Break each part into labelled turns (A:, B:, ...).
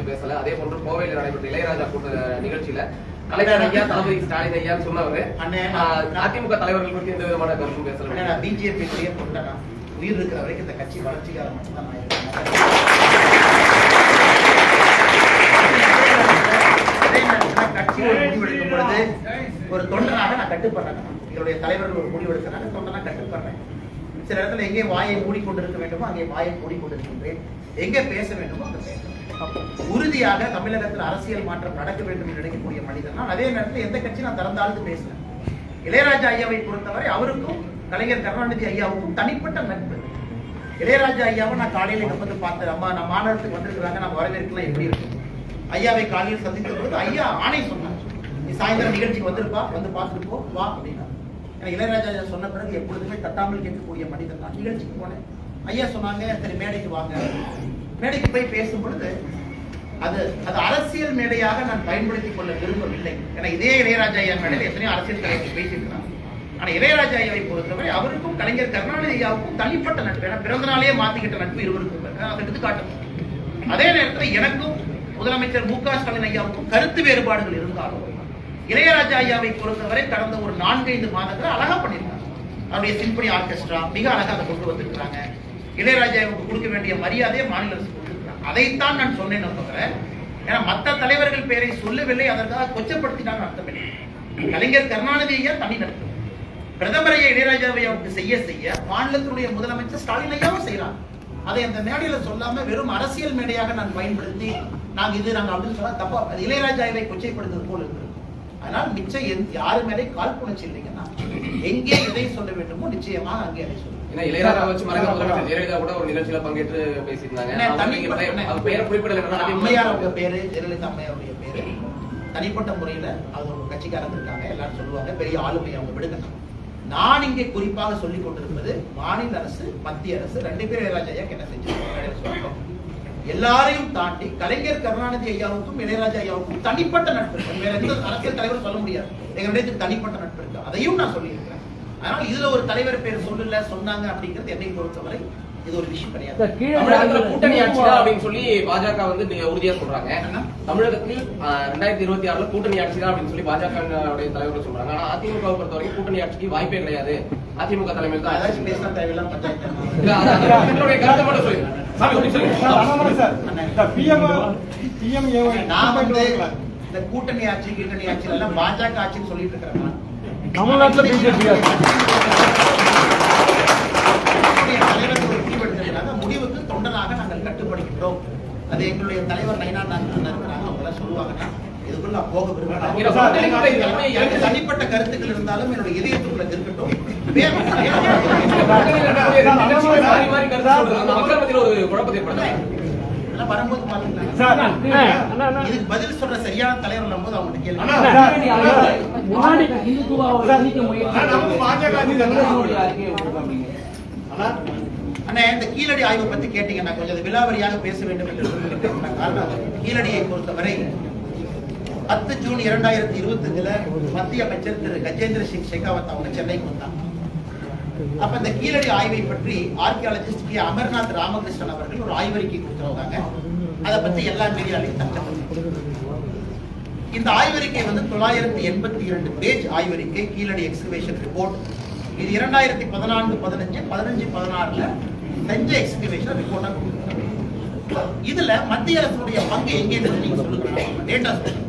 A: குறித்து பேசல. அதே போன்று கோவையில் நடைபெற்ற இளையராஜா கூட்ட நிகழ்ச்சியில கலைஞர் ஐயா தளபதி ஸ்டாலின் ஐயான்னு சொன்னவர். அதிமுக தலைவர்கள் குறித்து எந்த விதமான கருத்தும் பேசல.
B: கொண்டனா உயிர் இருக்கிற வரைக்கும் இந்த கட்சி மட்டும்தான் கட்சி ஒரு முடிவெடுக்கும் பொழுது ஒரு தொண்டனாக நான் கட்டுப்படுறேன் என்னுடைய தலைவர்கள் ஒரு முடிவெடுக்கிறாங்க தொண்டனா கட்டுப்படுறேன் சில இடத்துல எங்கே வாயை மூடிக்கொண்டிருக்க வேண்டுமோ அங்கே வாயை மூடிக்கொண்டிருக்கின்றேன். எங்கே பேச வேண்டுமோ அங்கே பேசுறேன் உறுதியாக தமிழகத்தில் அரசியல் மாற்றம் நடக்க வேண்டும் என்று நினைக்கக்கூடிய மனிதன் தான். அதே நேரத்தில் எந்த கட்சி நான் திறந்தாலும் பேசுறேன் இளையராஜா ஐயாவை பொறுத்தவரை அவருக்கும் கலைஞர் கருணாநிதி ஐயாவுக்கும் தனிப்பட்ட நட்பு. இளையராஜா ஐயாவை நான் காலையில இங்க வந்து பார்த்தேன். அம்மா நான் மாநிலத்துக்கு வந்திருக்கிறாங்க நம்ம வரவேற்கலாம் எப்படி இருக்கும்? ஐயாவை காலையில் சந்தித்த பொழுது ஐயா ஆணை சொன்னார். நீ சாயந்தரம் நிகழ்ச்சிக்கு வந்திருப்பா வந்து பார்த்துட்டு போ வா அப்படின்னா. ஏன்னா இளையராஜா ஐயா சொன்ன பிறகு எப்பொழுதுமே தட்டாமல் கேட்கக்கூடிய மனிதன் தான். நிகழ்ச்சிக்கு போனேன். ஐயா சொன்னாங்க சரி மேடைக்கு வாங்க. மேடைக்கு போய் பேசும் பொழுது அது அது அரசியல் மேடையாக நான் பயன்படுத்திக் கொள்ள விரும்பவில்லை. ஏன்னா இதே இளையராஜா ஐயா மேடையில் எத்தனையோ அரசியல் தலைவர்கள் பேசியிருக்கிறாங்க ஆனா இளையராஜா ஐயாவை பொறுத்தவரை அவருக்கும் கலைஞர் கருணாநிதி ஐயாவுக்கும் தனிப்பட்ட நட்பு. ஏன்னா பிறந்த நாளே மாத்திக்கிட்ட நட்பு இருவருக்கும் அதை எடுத்துக்காட்டும் அதே நேரத்தில் எனக்கும் முதலமைச்சர் மு க ஸ்டாலின் ஐயாவுக்கும் கருத்து வேறுபாடுகள் இருந்தாலும் இளையராஜா ஐயாவை பொறுத்தவரை கடந்த ஒரு நான்கைந்து மாதங்கள் அழகா பண்ணியிருக்காங்க. அவருடைய சிம்பனி ஆர்கெஸ்ட்ரா மிக அழகா அதை கொண்டு வந்திருக்கிறாங்க. இளையராஜாவுக்கு கொடுக்க வேண்டிய மரியாதையை மாநில அரசு அதைத்தான் நான் சொன்னேன் தவிர ஏன்னா மற்ற தலைவர்கள் பெயரை சொல்லவில்லை அதற்காக கொச்சப்படுத்தினாங்க அர்த்தமில்லை கலைஞர் கருணாநிதியா தனி நடத்தும் பிரதமர் ஐயா இளையராஜாவை அவருக்கு செய்ய செய்ய மாநிலத்தினுடைய முதலமைச்சர் ஸ்டாலின் ஐயாவும் செய்யலாம் அதை அந்த மேடையில சொல்லாம வெறும் அரசியல் மேடையாக நான் பயன்படுத்தி நாங்க இது நாங்க அப்படின்னு சொன்னா தப்பா இளையராஜாவை கொச்சைப்படுத்துவது போல இருக்கிறது அதனால் நிச்சயம் யாரு மேலே காழ்ப்புணர்ச்சி இல்லைங்கன்னா எங்கே எதை சொல்ல வேண்டுமோ நிச்சயமாக அங்கே அதை சொல்லுவேன்.
A: ஏன்னா இளையராஜா வச்சு மறைந்த முதலமைச்சர் ஜெயலலிதா கூட ஒரு நிகழ்ச்சியில பங்கேற்று பேசியிருந்தாங்க. பெயரை குறிப்பிடல
B: அம்மையார் அவங்க பேரு ஜெயலலிதா அம்மையாருடைய பேரு. தனிப்பட்ட முறையில அவங்க ஒரு கட்சிக்காரங்க இருக்காங்க எல்லாரும் சொல்லுவாங்க பெரிய ஆளுமை அவங்க விடுங்க நான் இங்கே குறிப்பாக சொல்லிக் கொண்டிருப்பது மாநில அரசு மத்திய அரசு ரெண்டு பேரும் இளையராஜா என்ன செஞ்சிருக்காங்க எல்லாரையும் தாண்டி கலைஞர் கருணாநிதி ஐயாவுக்கும் இளையராஜா ஐயாவுக்கும் தனிப்பட்ட நட்பு. இருக்கு வேற எந்த அரசியல் தலைவரும் சொல்ல முடியாது. எங்க இடத்துக்கு தனிப்பட்ட நட்பு இருக்கு. அதையும் நான் சொல்லியிருக்கிறேன். அதனால இதுல ஒரு தலைவர் பேர் சொல்லல சொன்னாங்க அப்படிங்கிறது என்னை பொறுத்தவரை இது ஒரு விஷயம் கிடையாது.
A: தமிழகத்துல கூட்டணி ஆட்சி தான் அப்படின்னு சொல்லி பாஜக வந்து நீங்க உறுதியா சொல்றாங்க? தமிழகத்தில் ரெண்டாயிரத்தி இருபத்தி ஆறுல கூட்டணி ஆட்சி தான் அப்படின்னு சொல்லி பாஜக தலைவர்கள் சொல்றாங்க. ஆனா அதிமுக பொறுத்த வரைக்கும் கூட்டணி ஆட்சிக்கு வாய்ப்பே கிடையாது. அதிமுக தலைமையில் தான்
B: பேசினா தேவையில்லாம் பஞ்சாயத்து
A: கருத்தை மட்டும்.
B: நான் இந்த கூட்டணி ஆட்சி கூட்டணி ஆட்சி எல்லாம் பாஜக ஆட்சின்னு சொல்லிட்டு இருக்கிறேன்.
C: தமிழ்நாட்டுல பிஜேபி
B: முடிவெடுத்திருக்கிறாங்க முடிவுக்கு தொண்டனாக நாங்கள் கட்டுப்படுகின்றோம் அது எங்களுடைய தலைவர் நைனா அண்ணன் இருக்கிறாங்க அவங்க எல்லாம் சொல்லுவாங்கன்னா இதுக்குள்ள நான் போக விரும்புகிறேன்? தனிப்பட்ட கருத்துக்கள் இருந்தாலும் என்னுடைய இதயத்துக்குள்ள இருக்கட்டும்
C: அண்ணா, அண்ணா, அண்ணா.
B: இதுக்கு பதில் சொல்ற சரியான தலைவர் போது அவங்கள்ட்ட கேள்வி
C: முன்னாடி
B: அண்ணே இந்த கீழடி ஆய்வு பத்தி கேட்டீங்க நான் கொஞ்சம் விலாவரியாக பேச வேண்டும் என்று. காரணம் கீழடியை பொறுத்தவரை பத்து ஜூன் இரண்டாயிரத்தி இருபத்தஞ்சுல மத்திய அமைச்சர் திரு கஜேந்திர சிங் ஷெகாவத் அவங்க சென்னைக்கு வந்தாங்க. அப்ப இந்த கீழடி ஆய்வை பற்றி ஆர்கியாலஜிஸ்ட் கே. அமர்நாத் ராமகிருஷ்ணன் அவர்கள் ஒரு ஆய்வறிக்கை கொடுத்திருந்தாங்க. அதை பத்தி எல்லா மீடியாலையும் தட்டப்பட்டது இந்த ஆய்வறிக்கை வந்து தொள்ளாயிரத்தி எண்பத்தி இரண்டு பேஜ் ஆய்வறிக்கை கீழடி எக்ஸ்கவேஷன் ரிப்போர்ட் இது இரண்டாயிரத்தி பதினான்கு பதினஞ்சு பதினஞ்சு பதினாறுல செஞ்ச எக்ஸ்கவேஷன் ரிப்போர்ட்டா கொடுத்துருக்காங்க இதுல மத்திய அரசுடைய பங்கு எங்கே நீங்க சொல்லுங்க. டேட்டா சொல்லுங்க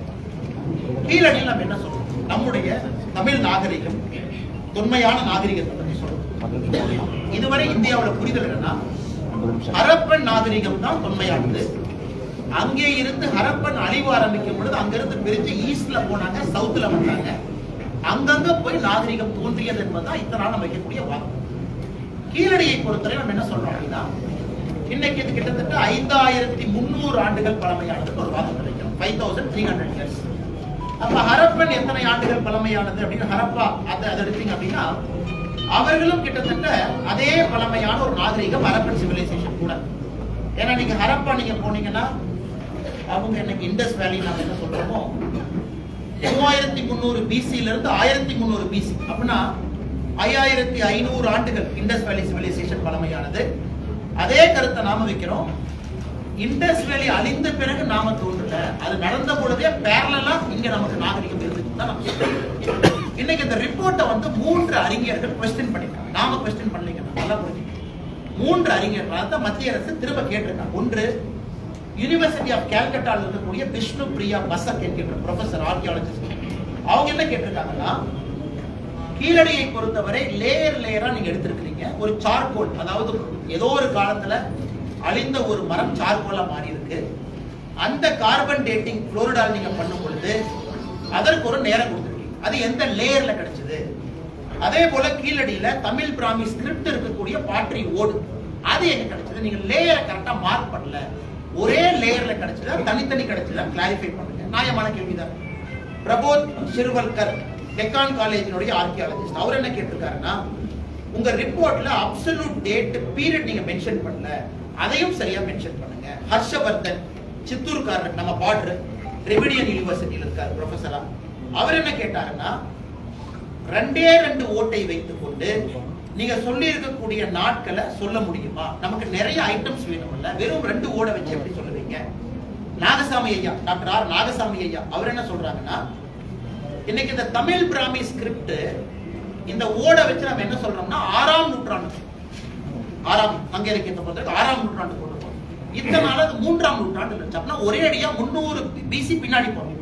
B: கீழடியில் நம்ம என்ன சொல்றோம்? நம்முடைய தமிழ் நாகரிகம் தொன்மையான நாகரிகத்தை பத்தி சொல்றோம். இதுவரை இந்தியாவுல புரிதல் என்னன்னா ஹரப்பன் நாகரிகம் தான் தொன்மையானது. அங்கே இருந்து ஹரப்பன் அழிவு ஆரம்பிக்கும் பொழுது அங்கிருந்து பிரிஞ்சு ஈஸ்ட்ல போனாங்க சவுத்துல வந்தாங்க. அங்கங்க போய் நாகரிகம் தோன்றியது என்பதுதான் இத்தனை நாள் வைக்கக்கூடிய வாதம் கீழடியை பொறுத்தவரை நம்ம என்ன சொல்றோம் அப்படின்னா இன்னைக்கு இது கிட்டத்தட்ட ஐந்தாயிரத்தி முன்னூறு ஆண்டுகள் பழமையானதுன்னு ஒரு வாதம் கிடைக்கும். Five thousand three hundred years அப்ப ஹரப்பன் எத்தனை ஆண்டுகள் பழமையானது அப்படின்னு ஹரப்பா அதை அதை எடுத்தீங்க அப்படின்னா அவர்களும் கிட்டத்தட்ட அதே பழமையான ஒரு நாகரிகம் ஹரப்பன் சிவிலைசேஷன் கூட. ஏன்னா நீங்க ஹரப்பா நீங்க போனீங்கன்னா அவங்க எனக்கு இண்டஸ் வேலி நாம என்ன சொல்றோமோ மூவாயிரத்தி முந்நூறு பிசில இருந்து ஆயிரத்தி முந்நூறு பிசி அப்படின்னா ஐயாயிரத்தி ஐநூறு ஆண்டுகள் இண்டஸ் வேலி சிவிலைசேஷன் பழமையானது. அதே கருத்தை நாம வைக்கிறோம். இண்டஸ் வேலி அழிந்த பிறகு நாம தோன்றல. அது நடந்த பொழுதே பேரலா இங்க நமக்கு நாகரிகம் இருந்துச்சு தான் நம்ம இன்னைக்கு இந்த ரிப்போர்ட்டை வந்து மூன்று அறிஞர்கள் கொஸ்டின் பண்ணிருக்காங்க நாம கொஸ்டின் பண்ணலைங்க நல்லா புரிஞ்சுக்கணும். மூன்று அறிஞர்கள் தான் மத்திய அரசு திரும்ப கேட்டிருக்காங்க. ஒன்று யூனிவர்சிட்டி ஆஃப் கேல்கட்டாவில் இருக்கக்கூடிய விஷ்ணு பிரியா பசக் என்கின்ற ப்ரொஃபசர் ஆர்கியாலஜிஸ்ட் அவங்க என்ன கேட்டிருக்காங்கன்னா கீழடியை பொறுத்தவரை லேயர் லேயரா நீங்க எடுத்திருக்கிறீங்க. ஒரு சார்கோல் அதாவது ஏதோ ஒரு காலத்துல அழிந்த ஒரு மரம் சார்கோலா மாறி இருக்கு. அந்த கார்பன் டேட்டிங் புளோரிடால் நீங்க பண்ணும் பொழுது அதற்கு ஒரு நேரம் கொடுத்துருக்கீங்க. அது எந்த லேயர்ல கிடைச்சது? அதே போல கீழடியில தமிழ் பிராமி ஸ்கிரிப்ட் இருக்கக்கூடிய பாட்ரி ஓடு. அது எங்க கிடைச்சது? நீங்க லேயரை கரெக்டா மார்க் பண்ணல. ஒரே லேயர்ல கிடைச்சதா? தனித்தனி கிடைச்சதா? கிளாரிஃபை பண்ணுங்க. நியாயமான கேள்விதான். பிரபோத் சிறுவல்கர் டெக்கான் காலேஜினுடைய ஆர்கியாலஜிஸ்ட் அவர் என்ன கேட்டிருக்காருன்னா உங்க ரிப்போர்ட்ல அப்சல்யூட் டேட் பீரியட் நீங்க மென்ஷன் பண்ணல. அதையும் சரியா மென்ஷன் பண்ணுங்க. ஹர்ஷவர்தன் சித்தூர்காரர் நம்ம பாட்ரு ரெமிடியன் யூனிவர்சிட்டியில் இருக்கார் ப்ரொஃபஸரா அவர் என்ன கேட்டாருன்னா ரெண்டே ரெண்டு ஓட்டை வைத்துக் கொண்டு நீங்க சொல்லி இருக்கக்கூடிய நாட்களை சொல்ல முடியுமா? நமக்கு நிறைய ஐட்டம்ஸ் வேணும்ல. வெறும் ரெண்டு ஓட வச்சு எப்படி சொல்லுவீங்க? நாகசாமி ஐயா டாக்டர் ஆர். நாகசாமி ஐயா அவர் என்ன சொல்றாங்கன்னா இன்னைக்கு இந்த தமிழ் பிராமி ஸ்கிரிப்ட் இந்த ஓட வச்சு நம்ம என்ன சொல்றோம்னா ஆறாம் நூற்றாண்டு ஆறாம் சங்க இலக்கியத்தை பொறுத்தவரைக்கும் ஆறாம் நூற்றாண்டு கொண்டு போறோம் இத்தனை அது மூன்றாம் நூற்றாண்டு இருந்துச்சு அப்படின்னா ஒரே அடியா முன்னூறு பிசி பின்னாடி போறோம்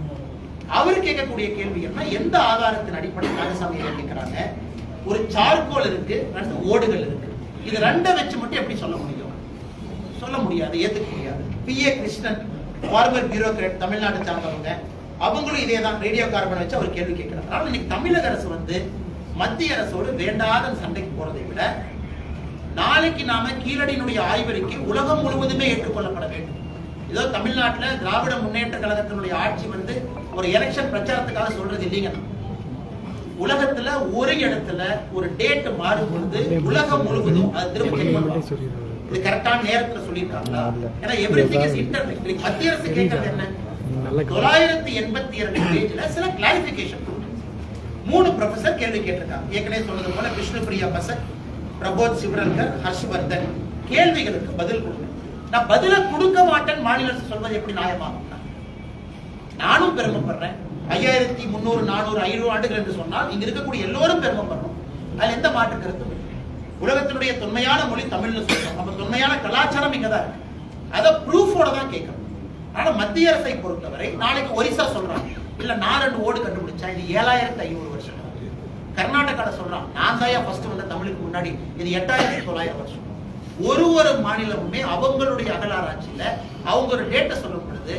B: அவர் கேட்கக்கூடிய கேள்வி என்ன? எந்த ஆதாரத்தின் அடிப்படையில் நாகசாமி கேட்கிறாங்க ஒரு சார்கோல் இருக்கு ரெண்டு ஓடுகள் இருக்கு. இது ரெண்டை வச்சு மட்டும் எப்படி சொல்ல முடியும்? சொல்ல முடியாது ஏத்துக்க முடியாது. P A Krishnan former bureaucrat Tamil Nadu சார்ந்தவங்க அவங்களும் இதே தான் ரேடியோ கார்பன் வச்சு அவர் கேள்வி கேட்கிறாங்க அதனால இன்னைக்கு தமிழக அரசு வந்து மத்திய அரசோடு வேண்டாத சண்டைக்கு போறதை விட நாளைக்கு நாம கீழடியினுடைய ஆய்வறிக்கை உலகம் முழுவதுமே ஏற்றுக்கொள்ளப்பட வேண்டும். ஏதோ தமிழ்நாட்டுல திராவிட முன்னேற்ற கழகத்தினுடைய ஆட்சி வந்து ஒரு எலெக்ஷன் பிரச்சாரத்துக்காக சொல்றது இல்லைங்க. உலகத்துல ஒரு இடத்துல ஒரு டேட் மாறும் பொழுது உலகம் முழுவதும் அது திரும்ப பண்ணுவாங்க. இது கரெக்டான நேரத்துல சொல்லியிருக்காங்களா? ஏன்னா எவ்ரிதிங் இஸ் இன்டர்நெட் மத்திய அரசு கேட்கறது என்ன? தொள்ளாயிரத்தி எண்பத்தி இரண்டு பேஜ்ல சில கிளாரிபிகேஷன் மூணு ப்ரொஃபசர் கேள்வி கேட்டிருக்காங்க. ஏற்கனவே சொன்னது போல விஷ்ணு பிரியா பசக் பிரபோத் சிவரங்கர் ஹர்ஷ்வர்தன் கேள்விகளுக்கு பதில் கொடுங்க. நான் பதில கொடுக்க மாட்டேன் மாநில அரசு சொல்வது எப்படி நியாயமாக நானும் பெருமைப்படுறேன். ஐயாயிரத்தி முந்நூறு நானூறு ஐநூறு ஆண்டுகள் என்று சொன்னால் இங்க இருக்கக்கூடிய எல்லோரும் பெருமைப்படுறோம் அதுல எந்த மாற்று கருத்தும் இல்லை. உலகத்தினுடைய தொன்மையான மொழி தமிழ்னு சொல்றோம். நம்ம தொன்மையான கலாச்சாரம் இங்கதான் இருக்கு. அதை ப்ரூஃபோட தான் கேட்கணும். ஆனா மத்திய அரசை பொறுத்தவரை நாளைக்கு ஒரிசா சொல்றாங்க. இல்ல நான் ரெண்டு ஓடு கண்டுபிடிச்சா இது ஏழாயிரத்தி ஐநூறு வருஷம். கர்நாடகாவில் சொல்கிறான் நான் தான் ஃபர்ஸ்ட் வந்த தமிழுக்கு முன்னாடி? இது எட்டாயிரத்தி தொள்ளாயிரம் வருஷம். ஒரு ஒரு மாநிலமுமே அவங்களுடைய அகலாராய்ச்சியில அவங்க ஒரு டேட்டை சொல்லும் பொழுது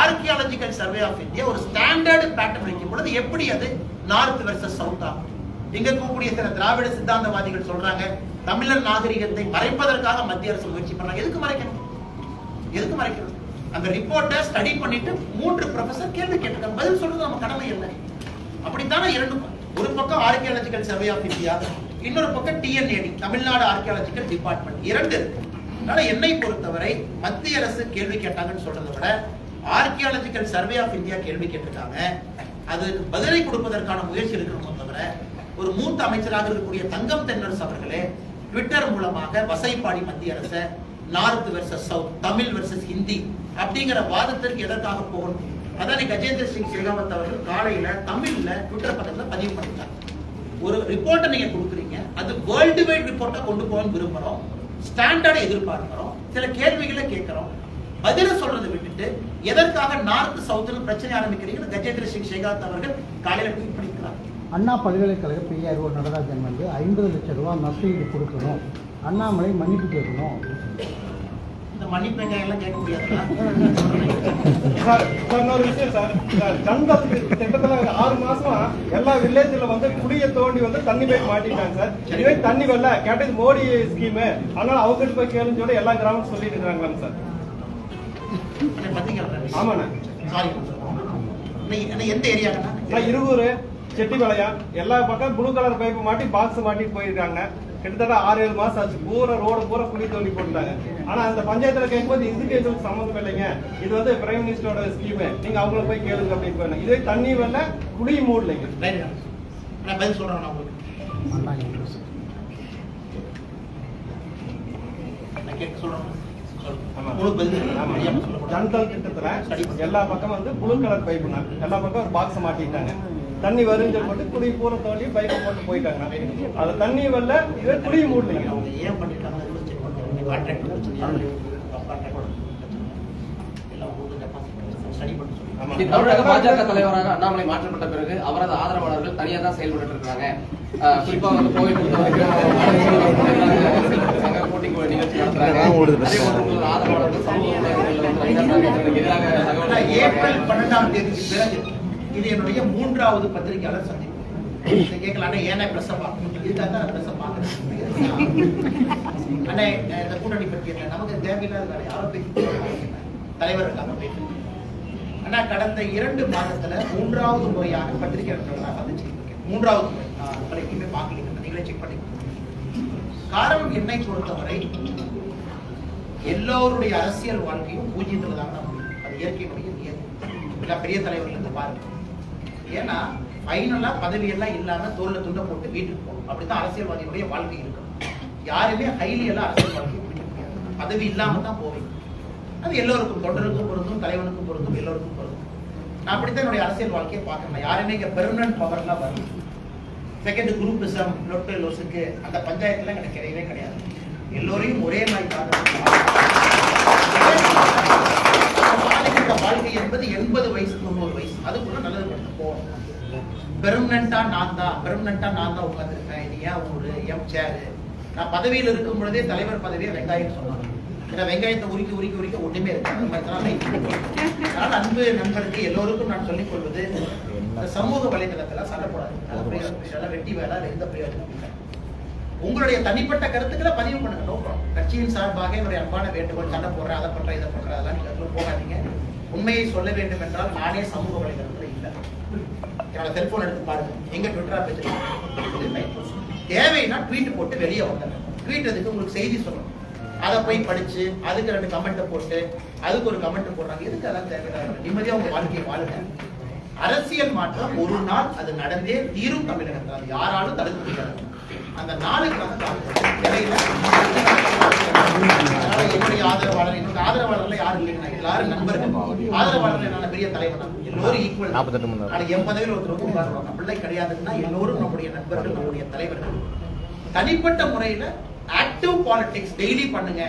B: ஆர்கியாலஜிக்கல் சர்வே ஆஃப் இந்தியா ஒரு ஸ்டாண்டர்டு பேட்டர்ன் வைக்கும் பொழுது எப்படி அது நார்த் வெர்சஸ் சவுத் ஆகும்? இங்க இருக்கக்கூடிய சில திராவிட சித்தாந்தவாதிகள் சொல்றாங்க தமிழர் நாகரிகத்தை மறைப்பதற்காக மத்திய அரசு முயற்சி பண்றாங்க. எதுக்கு மறைக்கணும்? எதுக்கு மறைக்கணும்? அந்த ரிப்போர்ட்டை ஸ்டடி பண்ணிட்டு மூன்று ப்ரொஃபசர் கேள்வி கேட்டிருக்காங்க. பதில் சொல்றது நம்ம கடமை இல்லை அப்படித்தானே இரண்டு ஒரு பக்கம் ஆர்கியாலஜிக்கல் சர்வே ஆஃப் இந்தியா இன்னொரு பக்கம் டிஎன்ஏடி தமிழ்நாடு ஆர்கியாலஜிக்கல் டிபார்ட்மெண்ட் இரண்டு இருக்கு. அதனால என்னை பொறுத்தவரை மத்திய அரசு கேள்வி கேட்டாங்கன்னு சொல்றதை விட ஆர்கியாலஜிக்கல் சர்வே ஆஃப் இந்தியா கேள்வி கேட்டிருக்காங்க. அதுக்கு பதிலை கொடுப்பதற்கான முயற்சி இருக்கணுமோ தவிர ஒரு மூத்த அமைச்சராக இருக்கக்கூடிய தங்கம் தென்னரசு அவர்களே ட்விட்டர் மூலமாக வசைப்பாடி மத்திய அரசை north versus south Tamil versus Hindi அப்படிங்கிற வாதத்திற்கு எதற்காக போகணும்? அதான் கஜேந்திர சிங் ஷெகாவத் அவர்கள் காலையில தமிழ்ல ட்விட்டர் பக்கத்துல பதிவு பண்ணிட்டாங்க. ஒரு ரிப்போர்ட்டை நீங்க கொடுக்குறீங்க. அது வேர்ல்டு வைட் ரிப்போர்ட்டா கொண்டு போகணும்னு விரும்புறோம். ஸ்டாண்டர்டை எதிர்பார்க்கிறோம். சில கேள்விகளை கேட்கிறோம். பதில சொல்றதை விட்டுட்டு எதற்காக நார்த் சவுத்னு பிரச்சனை ஆரம்பிக்கிறீங்கன்னு கஜேந்திர சிங் ஷெகாவத் அவர்கள் காலையில ட்வீட் பண்ணிக்கிறாங்க
D: அண்ணா பல்கலைக்கழக பெரியார் நடராஜன் வந்து ஐம்பது லட்சம் ரூபாய் நஷ்டஈடு கொடுக்கணும். அண்ணாமலை மன்னிப்பு கேட்கணும்.
B: இந்த மன்னிப்பு வெங்காயம் எல்லாம் கேட்க முடியாதுல்ல
E: சார் சார், இன்னொரு விஷயம் சார். சார், ஜன்தன் ஆறு மாசமா எல்லா வில்லேஜ்ல வந்து குடிய தோண்டி வந்து தண்ணி போய் மாட்டிட்டாங்க சார். இதுவே தண்ணி வரல கேட்டது மோடி ஸ்கீமு அதனால அவங்ககிட்ட போய் கேளுன்னு சொல்லி எல்லா கிராமம் சொல்லிட்டு இருக்காங்களாங்க சார்.
B: ஆமாண்ணா. பாத்தீங்களா
E: ஆமாண்ணே
B: எந்த ஏரியாக்கண்ணா
E: நான் இருகூர் செட்டிபாளையம் எல்லா பக்கம் ப்ளூ கலர் பைப் மாட்டி பாக்ஸ் மாட்டிட்டு போயிருக்காங்க. கிட்டத்தட்ட ஆறு ஏழு மாசம் ஆச்சு. பூரா ரோடு பூரா குழி தோண்டி போட்டுட்டாங்க. ஆனா அந்த பஞ்சாயத்துல கேட்கும்போது இதுக்கு எதுவும் சம்மந்தம் இல்லைங்க. இது வந்து பிரைம் மினிஸ்டரோட ஸ்கீம் நீங்க அவங்கள போய் கேளுங்க அப்படின்னு போயிருந்தாங்க இதே தண்ணி வரல குழி மூடலைங்க.
B: நான் பதில் சொல்றேன்.
E: ஜன்தல் திட்டத்துல எல்லா பக்கம் வந்து ப்ளூ கலர் பைப்புங்க எல்லா பக்கம் ஒரு பாக்ஸ் மாட்டிட்டாங்க. தண்ணி வரும்னு சொல்லிட்டு குடி பூரா தோண்டி பைப்பை போட்டு போயிட்டாங்க. அது தண்ணி வரல இதே குழி மூடலைங்க
A: பாஜக தலைவராக அண்ணாமலை மாற்றப்பட்ட பிறகு அவரது ஆதரவாளர்கள் தனியா தான் செயல்பட்டு இருக்காங்க. குறிப்பா வந்து கோவை பொறுத்த வரைக்கும் போட்டிங் நிகழ்ச்சி நடத்துறாங்க. அதே போன்று உங்களது ஆதரவாளர்கள் சமூக எதிராக
B: ஏப்ரல் பன்னெண்டாம் தேதிக்கு பிறகு. இது என்னுடைய மூன்றாவது பத்திரிகையாளர் சந்திப்பு. கேட்கலாம் ஏன்னா பார்க்கணும் இதுக்காக தான் நான் அண்ணே இந்த கூட்டணி பற்றி என்ன? நமக்கு தேவையில்லாத வேலை. பேசி தலைவருக்காக பேசி அண்ணா கடந்த இரண்டு மாதத்துல மூன்றாவது முறையாக பத்திரிகையாளர்களை நான் சந்திச்சுட்டு மூன்றாவது முறை. நான் உங்களை நீங்களே செக் பண்ணி காரணம் என்னை பொறுத்தவரை எல்லோருடைய அரசியல் வாழ்க்கையும் பூஜ்ஜியத்துல தான் முடியும் அது இயற்கையுடைய பெரிய தலைவர்கள் இருந்து பாருங்க. ஏன்னா ஃபைனலாக பதவி எல்லாம் தோல்ல துண்டை போட்டு வீட்டுக்கு போகணும். அப்படித்தான் அரசியல்வாதிகளுடைய வாழ்க்கை இருக்கும். யாருமே ஹைலி எல்லாம் அரசியல் வாழ்க்கையை பிடிக்க முடியாது. பதவி இல்லாமல் தான் போவீங்க அது எல்லோருக்கும் தொண்டருக்கும் பொருந்தும் தலைவனுக்கும் பொருந்தும் எல்லோருக்கும் பொருந்தும். நான் அப்படித்தான் என்னுடைய அரசியல் வாழ்க்கையை பார்க்கணும் யாருமே இங்கே பெர்மனன்ட் பவர்லாம் வரும் செகண்ட் குரூப்பிசம் லொட்டு லொசுக்கு அந்த பஞ்சாயத்துல எனக்கு கிடையவே கிடையாது. எல்லோரையும் ஒரே மாதிரி வாழ்க்கை என்பது எண்பது வயசு தொண்ணூறு வயசு. அதுக்குள்ள நல்லது பெர்மனண்டா நான் தான் பெர்மனண்டா நான் தான் உட்காந்துருக்கேன் இது ஏன் ஊரு எம் சேரு நான் பதவியில் இருக்கும் பொழுதே தலைவர் பதவியை வெங்காயம் சொன்னாங்க ஏன்னா வெங்காயத்தை உரிக்க உரிக்க உரிக்க ஒண்ணுமே இருக்கு. அந்த மாதிரி தான் life. அதனால அன்பு நண்பருக்கு எல்லோருக்கும் நான் சொல்லிக் கொள்வது இந்த சமூக வலைதளத்துல சண்டை போடாது வெட்டி வேலை எந்த பிரயோஜனம் இல்லை. உங்களுடைய தனிப்பட்ட கருத்துக்களை பதிவு பண்ணுங்க. நோ ப்ராப்ளம் கட்சியின் சார்பாக என்னுடைய அன்பான வேண்டுகோள் சண்டை போடுறேன் அதை பண்றேன் இதை பண்றேன் அதெல்லாம் நீங்க அதுல போகாதீங்க. உண்மையை சொல்ல வேண்டும் என்றால் நானே சமூக வலைதளத்துல இல்லை என்னோட செல்போன் எடுத்து பாருங்க எங்க ட்விட்டரா பேசுறீங்க தேவைன்னா ட்வீட் போட்டு வெளியே வந்தாங்க ட்வீட் அதுக்கு உங்களுக்கு செய்தி சொல்லணும். அதை போய் படிச்சு அதுக்கு ரெண்டு கமெண்ட்டை போட்டு அதுக்கு ஒரு கமெண்ட் போடுறாங்க. எதுக்கு அதெல்லாம் தேவையில்லாத நிம்மதியா உங்க வாழ்க்கையை வாழுங்க. அரசியல் மாற்றம் ஒரு நாள் அது நடந்தே தீரும் தமிழகத்தில் அது யாராலும் தடுக்க முடியாது. அந்த நாளுக்காக என்னுடைய ஆதரவாளர் என்னோட ஆதரவாளர்ல யாரும் இல்லைங்க. எல்லாரும் நண்பர்கள். ஆதரவாளர் என்னால பெரிய தலைவர் தான். எல்லோரும் ஈக்குவல் நாளைக்கு என் பதவியில் ஒருத்தர் உட்காருவாங்க பிள்ளை கிடையாதுன்னா எல்லோரும் நம்முடைய நண்பர்கள் நம்முடைய தலைவர்கள். தனிப்பட்ட முறையில ஆக்டிவ் பாலிடிக்ஸ் டெய்லி பண்ணுங்க.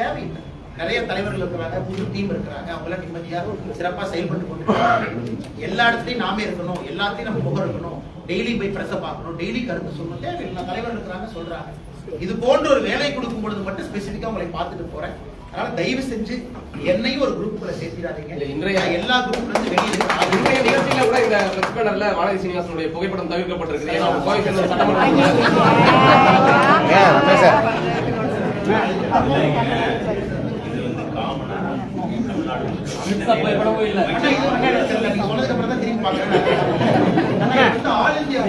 B: தேவையில்லை. நிறைய தலைவர்கள் இருக்கிறாங்க புது டீம் இருக்கிறாங்க. அவங்க எல்லாம் நிம்மதியா சிறப்பா செயல்பட்டு கொண்டு இருக்காங்க. எல்லா இடத்துலயும் நாமே இருக்கணும். எல்லாத்தையும் நம்ம புகழ் இருக்கணும் டெய்லி போய் பிரச பார்க்கணும். டெய்லி கருத்து சொல்லணும் தேவையில்லை. தலைவர் இருக்கிறாங்க சொல்றாங்க. இது போன்ற ஒரு வேலை கொடுக்கும் பொழுது மட்டும் ஸ்பெசிபிக்கா உங்களை பார்த்துட்டு போறேன். அதனால தயவு செஞ்சு என்னையும் ஒரு குரூப்புக்குள்ள சேர்த்திடாதீங்க.
A: இல்ல, இன்றைய-
B: எல்லா குரூப்ல இருந்து வெளியே
A: இன்றைய. நிகழ்ச்சியில கூட இந்த பிரஸ் பேனர்ல வானதி சீனிவாசனுடைய புகைப்படம் தவிர்க்கப்பட்டிருக்கு சட்டமன்ற புகைப்படமும் இல்ல
B: அண்ணா, இது அண்ணா, எனக்கு தெரியல. நீங்க சொன்னதுக்கு அப்புறம் தான் திரும்பி பார்க்கறேன். அண்ணா, இது வந்து ஆல் இந்தியா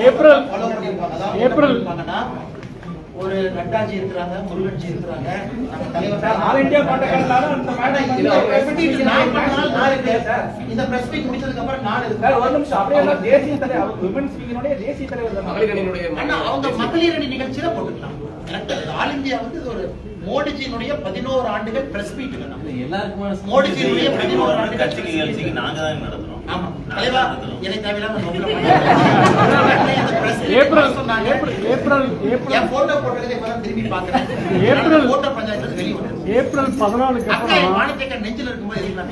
C: ஏப்ரல். ஏப்ரல்.
B: ஒரு நட்டாஜி இருக்கிறாங்க முருகன்ஜி இருக்கிறாங்க
E: ஆல் இந்தியா.
B: இந்த பிரஸ் மீட் முடிச்சதுக்கு அப்புறம் நான்
E: ஒரு. நிமிஷம் அப்படியே தேசிய தலைவர் விமன்ஸ் தேசிய தலைவர் தான்.
A: மகளிர் அணியினுடைய
B: அண்ணா அவங்க மகளிர் அணி நிகழ்ச்சியில போட்டுக்கலாம். ஆல் இந்தியா வந்து இது ஒரு மோடிஜியினுடைய பதினோரு ஆண்டுகள் பிரஸ் மீட்டுங்க மோடிஜியினுடைய பதினோரு
F: கட்சி. நிகழ்ச்சிக்கு நாங்க தான் நடத்துறோம்
B: ஆமா தலைவா தேவையில்லாம
C: ஏப்ரல்
B: சொன்னாங்க.
C: ஏப்ரல் ஏப்ரல்
B: என் போட்டோ இப்பதான் திரும்பி பாக்குறேன்
C: ஏப்ரல்.
B: போட்டோ பஞ்சாயத்துல வெளிய
C: ஏப்ரல் பதினாலுக்கு அப்புறம்
B: நெஞ்சில இருக்கும்போது
C: இந்த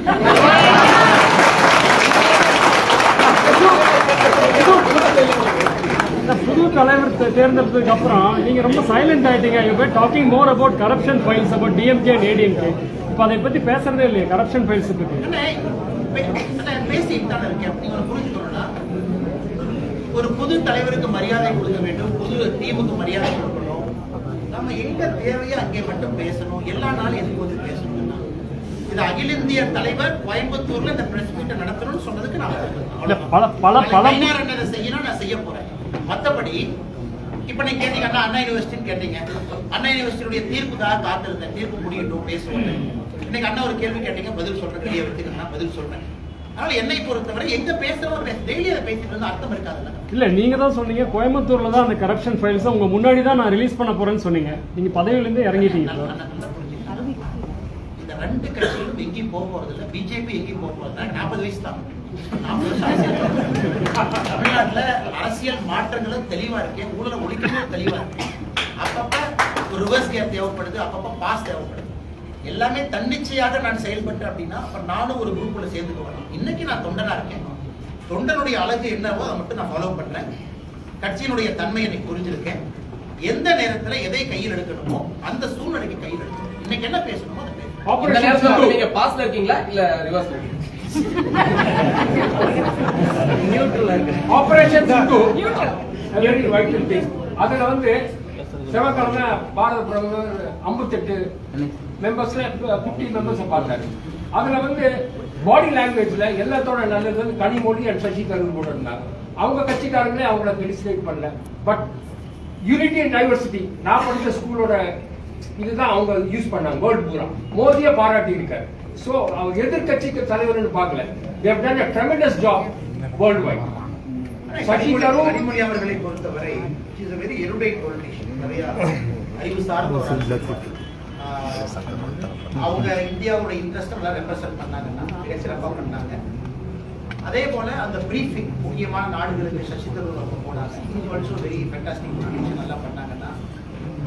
C: புது தலைவர் தேர்ந்தெடுத்ததுக்கு அப்புறம் நீங்க ரொம்ப சைலண்ட் ஆயிட்டீங்க. You talking more about corruption files about DMK and ADMK இப்போ அதை பத்தி பேசுறதே இல்லையே கரப்ஷன் ஃபைல்ஸ் பத்தி.
B: ஒரு புது தலைவருக்கு மரியாதை கொடுக்க வேண்டும் புது டீமுக்கு மரியாதை கொடுக்கணும். நம்ம எங்க தேவையோ அங்கே மட்டும் பேசணும். எல்லா நாளும் எதுக்கு வந்து பேசணும் இது அகில இந்திய தலைவர் கோயம்புத்தூர்ல இந்த பிரஸ் மீட்டை நடத்தணும்னு சொன்னதுக்கு நான்
C: பல- பல- பல-
B: செய்யணும் நான் செய்ய போறேன். மத்தபடி இப்ப நீங்க கேட்டீங்க அண்ணா அண்ணா யூனிவர்சிட்டின்னு கேட்டீங்க. அண்ணா யூனிவர்சிட்டியுடைய தீர்ப்புக்காக காத்திருந்தேன். தீர்ப்பு முடியட்டும் பேசுவோம். இன்னைக்கு அண்ணா ஒரு கேள்வி கேட்டீங்க பதில் சொல்றேன் வெளியே வச்சுக்கணும் நான் பதில் சொல்றேன். அதனால என்னை பொறுத்தவரை எங்க பேசுறோம் டெய்லி அதை பேசிட்டு அர்த்தம் இருக்காதுல்ல?
C: இல்ல நீங்க தான் சொன்னீங்க கோயம்புத்தூர்ல தான் அந்த கரப்ஷன் ஃபைல்ஸ் உங்க முன்னாடி தான் நான் ரிலீஸ் பண்ண போறேன்னு சொன்னீங்க. நீங்க பதவியில இருந்து இறங்கிட்டீங்க.
B: இந்த ரெண்டு கட்சிகளும் எங்கேயும் போக போறது இல்ல பிஜேபி எங்கேயும் போக போறது. நாற்பது வயசு தான். தமிழ்நாட்டுல அரசியல் மாற்றங்களும் தெளிவா இருக்கேன் ஊழலை ஒழிக்கவும் தெளிவா இருக்கேன் அப்பப்ப ஒரு ரிவர்ஸ் கியர் தேவைப்படுது அப்பப்ப பாஸ் தேவைப்படுது. எல்லாமே தன்னிச்சையாக நான் செயல்பட்டேன் அப்படின்னா அப்ப நானும் ஒரு குரூப்ல சேர்ந்துக்க வரேன் இன்னைக்கு நான் தொண்டனா இருக்கேன். தொண்டனுடைய அழகு என்னவோ அதை மட்டும் நான் ஃபாலோ பண்றேன். கட்சியினுடைய தன்மையை நீ புரிஞ்சிருக்கேன். எந்த நேரத்துல எதை கையில் எடுக்கணுமோ அந்த சூழ்நிலைக்கு கையில் எடுக்கணும். இன்னைக்கு என்ன பேசணுமோ அதை பேசணும்.
A: நீங்க பாஸ்ல இருக்கீங்களா? இல்ல ரிவர்ஸ்ல இருக்கீங்களா?
C: ஆபரேஷன் அதுல வந்து செவ்வாய்க்கிழமை பாரத பிரதமர் ஐம்பத்தெட்டு மெம்பர்ஸ்ல பிப்டி மெம்பர்ஸ் பார்த்தாரு. அதுல வந்து பாடி லாங்குவேஜ்ல எல்லாத்தோட நல்லது வந்து கனிமொழி அண்ட் சசி தரூர் கூட இருந்தாங்க. அவங்க கட்சிக்காரங்களே அவங்கள ஃபெலிசிட்டேட் பண்ணல. பட் யூனிட்டி அண்ட் டைவர்சிட்டி நான் படிச்ச ஸ்கூலோட இதுதான் அவங்க யூஸ் பண்ணாங்க வேர்ல்ட் பூரா. மோதியை பாராட்டி இருக்காரு சோ அவர் எதிர்கட்சிக்கு தலைவர்னு பார்க்கல. They've done a tremendous job worldwide Shashi Tharoor
B: Kanimozhi அவர்களை பொறுத்தவரை இஸ் வெரி எருடைட் பொலிட்டிஷியன் நிறைய அறிவு சார்ந்த அவங்க இந்தியாவோட இன்ட்ரெஸ்ட் நல்லா ரெப்ரசென்ட் பண்ணாங்கன்னா மிக சிறப்பாக பண்ணாங்க. அதே போல அந்த பிரீஃபிங் முக்கியமான நாடுகளுக்கு சசி தரூர் அவங்க போனாங்க. இது ஆல்சோ வெரி ஃபேண்டாஸ்டிக் பொலிட்டிஷியன் நல்லா பண்ணாங்கன்னா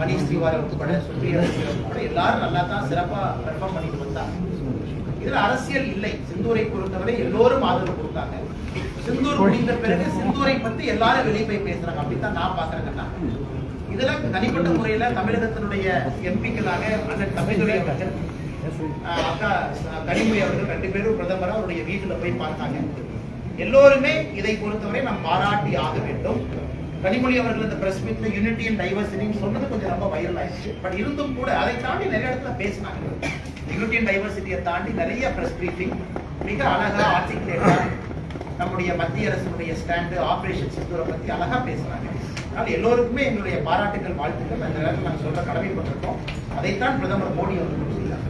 B: மணிஷ் திவாரி உட்பட சுப்ரியா உட்பட எல்லாரும் நல்லா தான் சிறப்பா பெர்ஃபார்ம் பண்ணிட்டு வந்தாங்க. இதுல அரசியல் இல்லை. சிந்தூரை பொறுத்தவரை எல்லோரும் ஆதரவு கொடுத்தாங்க. சிந்தூர் முடிந்த பிறகு சிந்தூரை பத்தி எல்லாரும் வெளியே போய் பேசுறாங்க. அப்படித்தான் நான் பாக்குறேங்கன்னா இதுல தனிப்பட்ட முறையில தமிழகத்தினுடைய எம்பிக்களாக அண்ணன் தமிழ்துறை அவர்கள் அக்கா கனிமொழி அவர்கள் ரெண்டு பேரும் பிரதமர் அவருடைய வீட்டுல போய் பார்த்தாங்க. எல்லோருமே இதை பொறுத்தவரை நாம் பாராட்டி ஆக வேண்டும். கனிமொழி அவர்கள் இந்த பிரஸ் மீட்ல யூனிட்டி அண்ட் டைவர்சிட்டின்னு சொன்னது கொஞ்சம் ரொம்ப வைரல் ஆயிடுச்சு. பட் இருந்தும் கூட அதை தாண்டி நிறைய இடத்துல பேசினாங்க. யூனிட்டி டைவர்சிட்டியை தாண்டி நிறைய ப்ரெஸ் ப்ரீஃபிங் மிக அழகாக ஆர்டிகுலேட்டாக நம்முடைய மத்திய அரசுடைய ஸ்டாண்டு ஆப்ரேஷன் சிந்தூரை பற்றி அழகாக பேசுகிறாங்க அதனால் எல்லோருக்குமே எங்களுடைய பாராட்டுகள் வாழ்த்துக்கள் அந்த நேரத்தில் நாங்கள் சொல்ல கடமைப்பட்டிருக்கோம். அதைத்தான் பிரதமர் மோடி அவர்கள் செய்தார்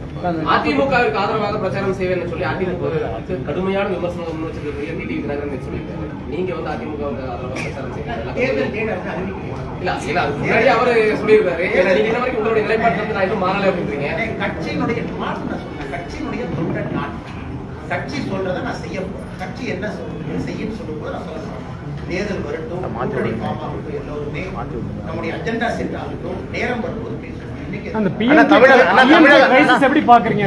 A: அதிமுகவிற்கு ஆதரவாக பிரச்சாரம் செய்வேன்னு சொல்லி அதிமுக கடுமையான விமர்சனம் முன் வச்சிருக்கிறது. டிடி தினகரன் சொல்லியிருக்காரு. நீங்க வந்து அதிமுகவுக்கு ஆதரவாக பிரச்சாரம் இல்ல இல்ல முன்னாடி அவரு சொல்லியிருக்காரு. நீங்க இந்த மாதிரி உங்களுடைய நிலைப்பாட்டு வந்து நான் இன்னும் மாறல அப்படின்றீங்க.
B: கட்சியினுடைய கட்சியினுடைய தொண்டன் நான். கட்சி சொல்றதை நான் செய்ய போறேன். கட்சி என்ன சொல்லுது செய்யும் சொல்லும்போது நான் சொல்ல தேர்தல் வரட்டும் எல்லோருமே நம்முடைய அஜெண்டா செட் ஆகட்டும் நேரம் வரும்போது பேசுவோம். இன்னைக்கு
C: அந்த பிஎம்கே கிரைசிஸ் எப்படி பாக்குறீங்க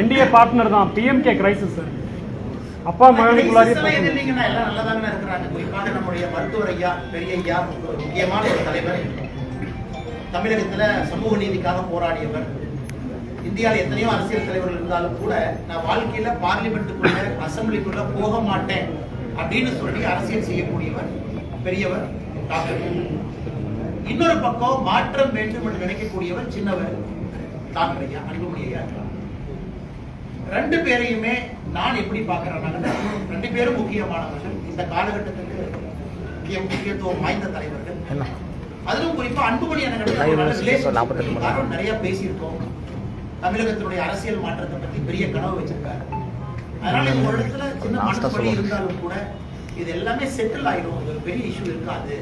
C: என்டிஏ பார்ட்னர் தான் பிஎம்கே கிரைசிஸ் சார் அப்பா மகனுக்குள்ளாரே
B: இல்லைங்கண்ணா, எல்லாம் நல்லாதாங்கண்ணா இருக்கிறாங்க. குறிப்பாக நம்முடைய மருத்துவர் ஐயா, பெரிய ஐயா, முக்கியமான ஒரு தலைவர். தமிழகத்துல சமூக நீதிக்காக போராடியவர். இந்தியாவில் எத்தனையோ அரசியல் தலைவர்கள் இருந்தாலும் கூட நான் வாழ்க்கையில பார்லிமெண்ட்டுக்குள்ள அசம்பிளிக்குள்ள போக மாட்டேன் அப்படின்னு சொல்லி அரசியல் செய்யக்கூடியவர் பெரியவர் டாக்டர் இன்னொரு பக்கம் மாற்றம் வேண்டும் என்று நினைக்கக்கூடியவர் சின்னவர். டாக்டர் ஐயா அன்புமணி ஐயா இருக்கிறார். ரெண்டு பேரையுமே நான் எப்படி பார்க்கிறேன்னா ரெண்டு பேரும் முக்கியமானவர்கள். இந்த காலகட்டத்துக்கு முக்கிய முக்கியத்துவம் வாய்ந்த தலைவர்கள். அதிலும் குறிப்பா அன்புமணி எனக்கு
F: Live message ஒரு 48 மணி நேரம்.
B: காரணம் நிறைய பேசியிருக்கோம். தமிழகத்தினுடைய அரசியல் மாற்றத்தை பத்தி பெரிய கனவு வச்சிருக்காரு. அதனால இந்த இடத்துல சின்ன
F: சொல்லுங்க.
B: இருந்தாலும் கூட இது எல்லாமே செட்டில் ஆயிடும். இது ஒரு பெரிய இஷ்யூ இருக்காது.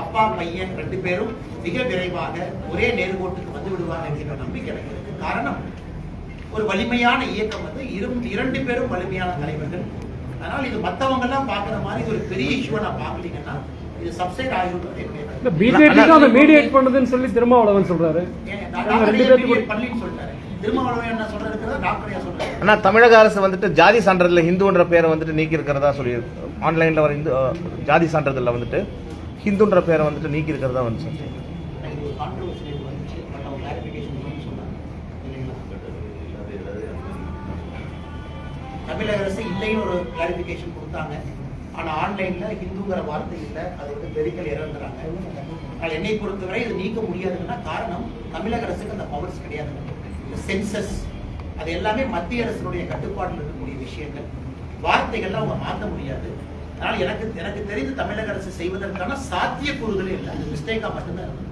B: அப்பா பையன் ரெண்டு பேரும் மிக விரைவாக ஒரே நேர்கோட்டுக்கு வந்து விடுவாங்க என்கிற நம்பிக்கை எனக்கு இருக்கு. காரணம் ஒரு வலிமையான இயக்கம் வந்து இரும் இரண்டு பேரும் வலிமையான தலைவர்கள். அதனால இது மத்தவங்க எல்லாம் பாக்குற மாதிரி இது ஒரு பெரிய இஷ்யூவை நான் பாக்கலீங்கன்னா இது சப்சைட் என்னுடைய.
C: பிஜேபிக்கு அதை மீடியேட் பண்ணுதுன்னு சொல்லி திருமாவளவன் சொல்றாரு. ரெண்டு
B: ஏன் சொல்றாரு
F: ஆனா தமிழக அரசு வந்துட்டு ஜாதி சான்றிதழ்ல ஹிந்துன்ற பேரை வந்துட்டு நீக்கி இருக்கிறதா சொல்லி ஆன்லைன்ல வர இந்து ஜாதி சான்றிதழ்ல வந்துட்டு ஹிந்துன்ற பேரை வந்துட்டு நீக்கி இருக்கிறதா வந்துச்சு
B: எனக்கு ஒரு கான்ட்ரவர்சி வந்துச்சு. பட் அவங்க கிளாரிஃபிகேஷன் பண்ணணும்னு சொன்னாங்க. இல்லைங்களா? தமிழக அரசு இல்லைன்னு ஒரு கிளாரிஃபிகேஷன் கொடுத்தாங்க. ஆனா ஆன்லைன்ல ஹிந்துங்கிற வார்த்தை இல்லை. அது வந்து பெருக்கல் இறந்துறாங்க ஆனால் என்னை பொறுத்தவரை இது நீக்க முடியாதுன்னா காரணம் தமிழக அரசுக்கு அந்த பவர்ஸ் சென்சஸ் அது எல்லாமே மத்திய அரசினுடைய கட்டுப்பாட்டில் இருக்கக்கூடிய விஷயங்கள். வார்த்தைகள்லாம் அவங்க மாற்ற முடியாது. அதனால் எனக்கு எனக்கு தெரிந்து தமிழக அரசு செய்வதற்கான சாத்தியக்கூறுகளே இல்லை. அது மிஸ்டேக்காக மட்டும்தான் இருக்கும்